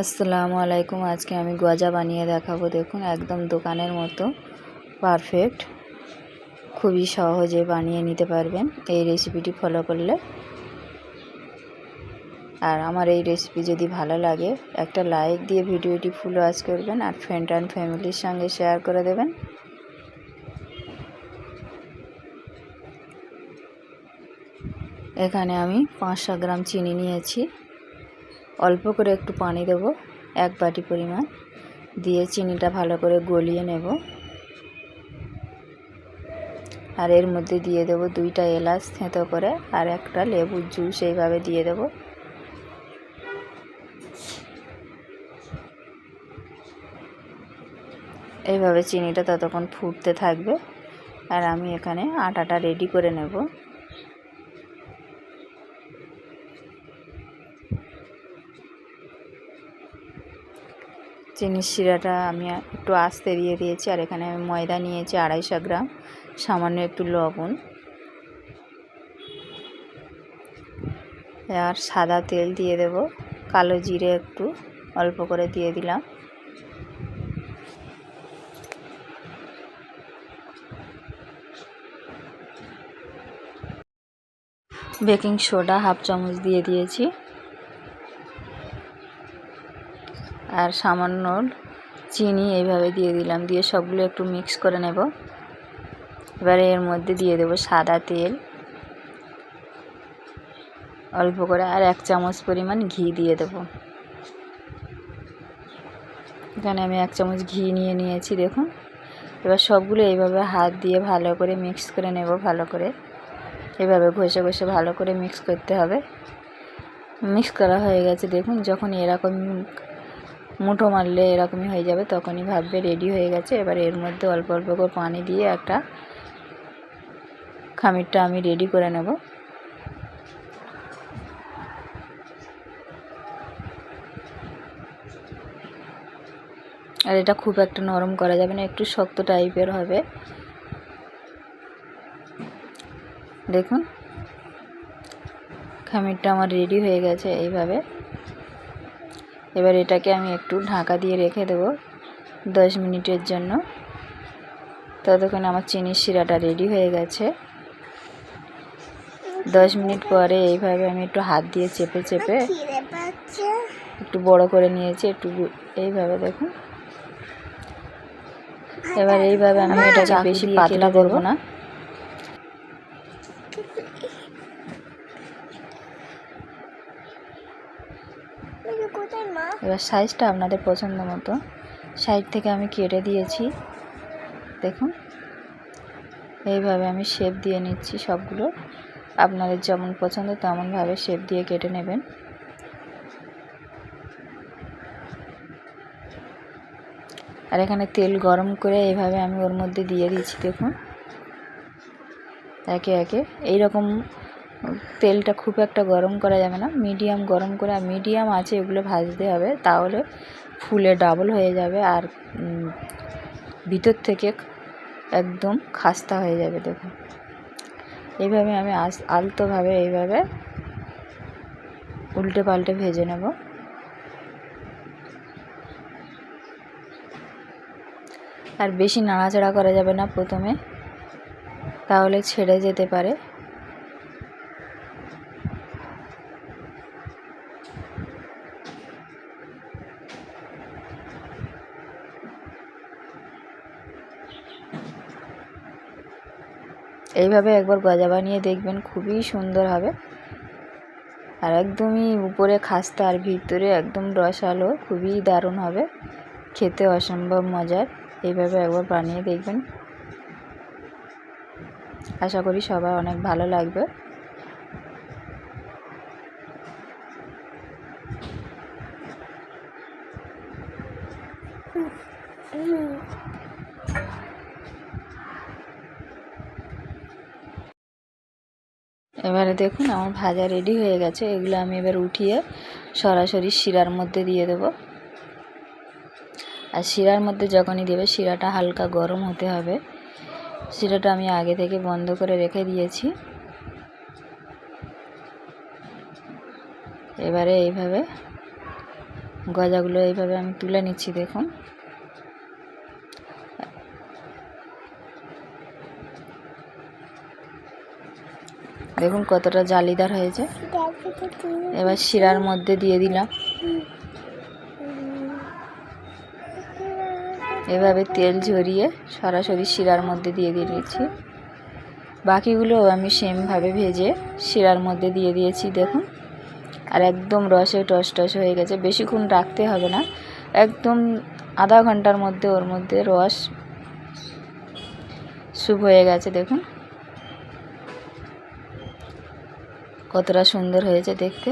আসসালামু আলাইকুম। আজকে আমি গজা বানিয়ে দেখাবো। দেখুন, একদম দোকানের মতো। পারফেক্ট। খুবই সহজে বানিয়ে নিতে পারবেন। এই রেসিপিটি ফলো করলে আর আমার এই রেসিপি যদি ভালো লাগে, একটা লাইক দিয়ে ভিডিওটি ফুল ওয়াচ করবেন আর ফ্রেন্ড অ্যান্ড ফ্যামিলির সঙ্গে শেয়ার করে দেবেন। এখানে আমি পাঁচশো গ্রাম চিনি নিয়েছি। অল্প করে একটু পানি দেব, এক বাটি পরিমাণ। দিয়ে চিনিটা ভালো করে গলিয়ে নেব। আর এর মধ্যে দিয়ে দেব দুইটা এলাচ থেঁতো করে, আর একটা লেবুর জুস এইভাবে দিয়ে দেব। এইভাবে চিনিটা ততক্ষণ ফুটতে থাকবে। আর আমি এখানে আটাটা রেডি করে নেব। চিনির শিরাটা আমি একটু আস্তে দিয়ে দিয়েছি, আর এখানে আমি ময়দা নিয়েছি আড়াইশো গ্রাম, সামান্য একটু লবণ। আর সাদা তেল দিয়ে দেব, কালো জিরে একটু অল্প করে দিয়ে দিলাম। বেকিং সোডা হাফ চামচ দিয়ে দিয়েছি। আর সামান্য চিনি এইভাবে দিয়ে দিলাম। দিয়ে সবগুলো একটু মিক্স করে নেব। এবারে এর মধ্যে দিয়ে দেব সাদা তেল। অল্প করে আর এক চামচ পরিমাণ ঘি দিয়ে দেব। এখানে আমি এক চামচ ঘি নিয়ে নিয়েছি, দেখুন। এবার সবগুলো এইভাবে হাত দিয়ে ভালো করে মিক্স করে নেব, ভালো করে। এভাবে ঘষে ঘষে ভালো করে মিক্স করতে হবে। মিক্স করা হয়ে গেছে, দেখুন, যখন এরকম মুঠো মারলে এরকমই হয়ে যাবে, তখনই ভাববে রেডি হয়ে গেছে। এবার এর মধ্যে অল্প অল্প করে পানি দিয়ে একটা খামিরটা আমি রেডি করে নেব। আর এটা খুব একটা নরম করা যাবে না, একটু শক্ত টাইপের হবে। দেখুন, খামিরটা আমার রেডি হয়ে গেছে এইভাবে। এবার এটাকে আমি একটু ঢাকা দিয়ে রেখে দেব দশ মিনিটের জন্য। ততক্ষণ আমার চিনির শিরাটা রেডি হয়ে গেছে। দশ মিনিট পরে এইভাবে আমি একটু হাত দিয়ে চেপে চেপে একটু বড় করে নিয়েছি একটু এইভাবে দেখুন। এবার এইভাবে আমি এটাকে বেশি পাতলা করব না। এবার সাইজটা আপনাদের পছন্দ মতো। সাইড থেকে আমি কেটে দিয়েছি। দেখুন, এইভাবে আমি শেপ দিয়ে নিচ্ছি সবগুলো। আপনাদের যেমন পছন্দ তেমনভাবে শেপ দিয়ে কেটে নেবেন। আর এখানে তেল গরম করে এইভাবে আমি ওর মধ্যে দিয়ে দিচ্ছি, দেখুন। একে একে, এইরকম তেলটা খুব একটা গরম করা যাবে না, মিডিয়াম গরম করে, আর মিডিয়াম আছে এগুলো ভাজতে হবে, তাহলে ফুলে ডাবল হয়ে যাবে আর ভিতর থেকে একদম খাস্তা হয়ে যাবে দেখুন এইভাবে আমি আস, আলতোভাবে এইভাবে উল্টে পাল্টে ভেজে নেব। আর বেশি নাড়াচাড়া করা যাবে না প্রথমে, তাহলে ছেড়ে যেতে পারে। এইভাবে একবার গজা বানিয়ে দেখবেন খুবই সুন্দর হবে। আর একদমই উপরে খাস্তা আর ভিতরে একদম রসালো, খুবই দারুণ হবে। খেতে অসম্ভব মজার। এইভাবে একবার বানিয়ে দেখবেন। আশা করি সবার অনেক ভালো লাগবে। এবারে দেখুন, আমার ভাজা রেডি হয়ে গেছে। এগুলো আমি এবার উঠিয়ে সরাসরি শিরার মধ্যে দিয়ে দেব। আর শিরার মধ্যে যখনই দেবে, শিরাটা হালকা গরম হতে হবে। শিরাটা আমি আগে থেকে বন্ধ করে রেখে দিয়েছি। এবারে এইভাবে গজাগুলো এইভাবে আমি তুলে নিচ্ছি, দেখুন। দেখুন কতটা জালিদার হয়েছে। এবার শিরার মধ্যে দিয়ে দিলাম। এভাবে তেল ঝরিয়ে সরাসরি শিরার মধ্যে দিয়ে দিয়ে দিয়েছি। বাকিগুলো আমি সেমভাবে ভেজে শিরার মধ্যে দিয়ে দিয়েছি, দেখুন। আর একদম রসে টস টস হয়ে গেছে। বেশিক্ষণ রাখতে হবে না। একদম আধা ঘণ্টার মধ্যে ওর মধ্যে রস স্যুপ হয়ে গেছে, দেখুন। কতটা সুন্দর হয়েছে দেখতে।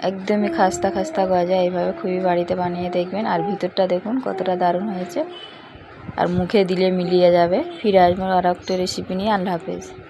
একদমই খাস্তা খাস্তা গজা, এইভাবে খুবই বাড়িতে বানিয়ে দেখবেন। আর ভিতরটা দেখুন, কতটা দারুণ হয়েছে। আর মুখে দিলে মিলিয়ে যাবে। ফিরে আসব আর একটা রেসিপি নিয়ে। আল্লাহ হাফেজ।